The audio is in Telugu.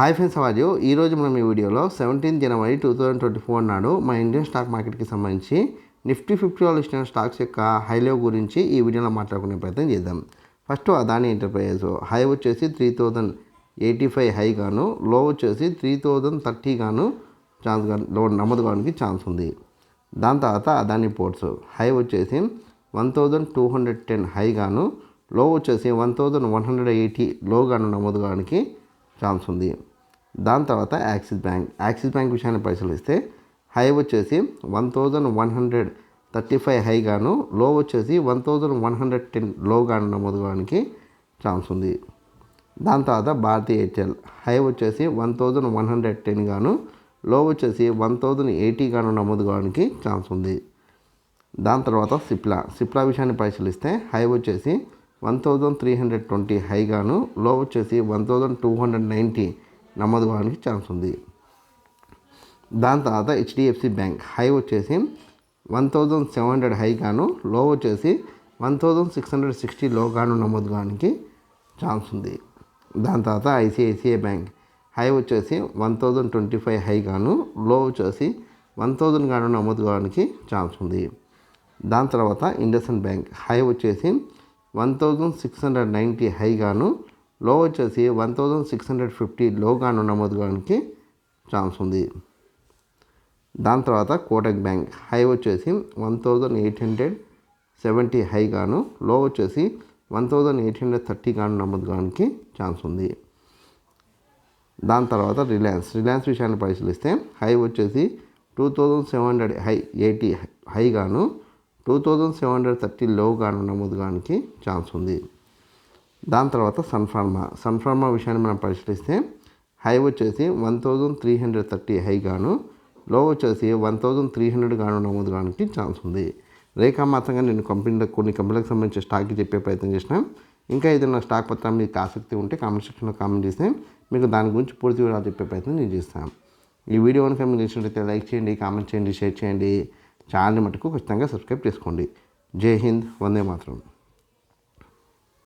హాయ్ ఫ్రెండ్స్ అవాజు ఈరోజు మనం ఈ వీడియోలో seventeen January two thousand twenty four నాడు మా ఇండియన్ స్టాక్ మార్కెట్కి సంబంధించి నిఫ్టీ ఫిఫ్టీలో ఇచ్చిన స్టాక్స్ యొక్క హైలో గురించి ఈ వీడియోలో మాట్లాడుకునే ప్రయత్నం చేద్దాం. ఫస్ట్ అదాని ఎంటర్ప్రైజెస్ హై వచ్చేసి three thousand eighty five high గాను లో వచ్చేసి త్రీ థౌజండ్ థర్టీ గాను ఛాన్స్ కానీ లో నమోదు కావడానికి ఛాన్స్ ఉంది. దాని తర్వాత అదాని పోర్ట్స్ హై వచ్చేసి one thousand two hundred ten high గాను లో వచ్చేసి one thousand one hundred eighty low గాను నమోదు కావడానికి ఛాన్స్ ఉంది. దాని తర్వాత యాక్సిస్ బ్యాంక్. యాక్సిస్ బ్యాంక్ విషయాన్ని పరిశీలిస్తే హై వచ్చేసి one thousand one hundred thirty five high గాను లో వచ్చేసి వన్ థౌజండ్ వన్ హండ్రెడ్ టెన్లో గాను నమోదుకోవడానికి ఛాన్స్ ఉంది. దాని తర్వాత భారతీ ఎయిర్టెల్. హై వచ్చేసి one thousand one hundred ten గాను లో వచ్చేసి వన్ థౌజండ్ ఎయిటీ గాను నమోదుకోవడానికి ఛాన్స్ ఉంది. దాని తర్వాత సిప్లా. సిప్లా విషయాన్ని పరిశీలిస్తే హై వచ్చేసి one thousand three hundred twenty high గాను లో వచ్చేసి one thousand two hundred ninety నమోదు కావడానికి ఛాన్స్ ఉంది. దాని తర్వాత హెచ్డిఎఫ్సి బ్యాంక్ హై వచ్చేసి one thousand seven hundred high గాను లో వచ్చేసి one thousand six hundred sixty low గాను నమోదు కావడానికి ఛాన్స్ ఉంది. దాని తర్వాత ఐసిఐసిఐ బ్యాంక్ హై వచ్చేసి one thousand twenty five high గాను లో వచ్చేసి వన్ థౌజండ్ గాను నమోదు కావడానికి ఛాన్స్ ఉంది. దాని తర్వాత ఇండస్ఇండ్ బ్యాంక్ హై వచ్చేసి one thousand six hundred ninety high గాను లో వచ్చేసి one thousand six hundred fifty లోగాను నమోదు కావడానికి ఛాన్స్ ఉంది. దాని తర్వాత కోటక్ బ్యాంక్ హై వచ్చేసి one thousand eight hundred seventy high గాను లో వచ్చేసి one thousand eight hundred thirty గాను నమోదు కావడానికి ఛాన్స్ ఉంది. దాని తర్వాత రిలయన్స్ రిలయన్స్ విషయాన్ని పరిశీలిస్తే హై వచ్చేసి two thousand seven hundred high eighty high గాను two thousand seven hundred thirty low గాను నమోదు కావడానికి ఛాన్స్ ఉంది. దాని తర్వాత సన్ఫార్మా సన్ఫార్మా విషయాన్ని మనం పరిశీలిస్తే హై వచ్చేసి one thousand three hundred thirty high గాను లో వచ్చేసి వన్ థౌజండ్ త్రీ హండ్రెడ్ గాను నమోదు కావడానికి ఛాన్స్ ఉంది. రేఖా మాత్రంగా నేను కంపెనీలో కొన్ని కంపెనీలకు సంబంధించిన స్టాక్కి చెప్పే ప్రయత్నం చేసిన ఇంకా ఏదైనా స్టాక్ పత్రం మీకు ఆసక్తి ఉంటే కామెంట్ సెక్షన్లో కామెంట్ చేస్తే మీకు దాని గురించి పూర్తి వివరాలు చెప్పే ప్రయత్నం నేను చేస్తాను. ఈ వీడియో కనుక మీకు నచ్చినట్లయితే లైక్ చేయండి కామెంట్ చేయండి షేర్ చేయండి. ఛానల్ మటుకు ఖచ్చితంగా సబ్స్క్రైబ్ చేసుకోండి. జై హింద్ వందే మాత్రం.